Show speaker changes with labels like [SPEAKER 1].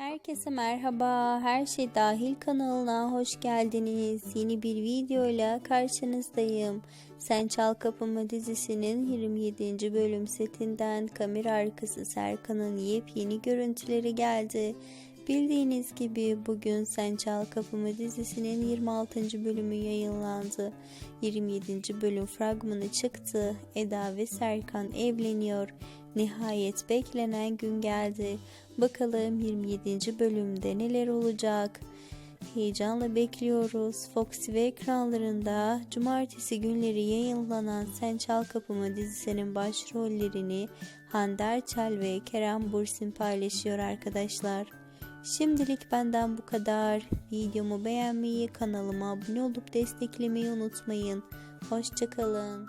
[SPEAKER 1] Herkese merhaba. Her şey dahil kanalına hoş geldiniz. Yeni bir videoyla karşınızdayım. Sen Çal Kapımı dizisinin 27. bölüm setinden kamera arkası Serkan'ın yepyeni görüntüleri geldi. Bildiğiniz gibi bugün Sen Çal Kapımı dizisinin 26. bölümü yayınlandı. 27. bölüm fragmanı çıktı. Eda ve Serkan evleniyor. Nihayet beklenen gün geldi. Bakalım 27. bölümde neler olacak? Heyecanla bekliyoruz. Foxy ve ekranlarında cumartesi günleri yayınlanan Sen Çal Kapımı dizisinin başrollerini Hande Erçel ve Kerem Bursin paylaşıyor arkadaşlar. Şimdilik benden bu kadar. Videomu beğenmeyi, kanalıma abone olup desteklemeyi unutmayın. Hoşçakalın.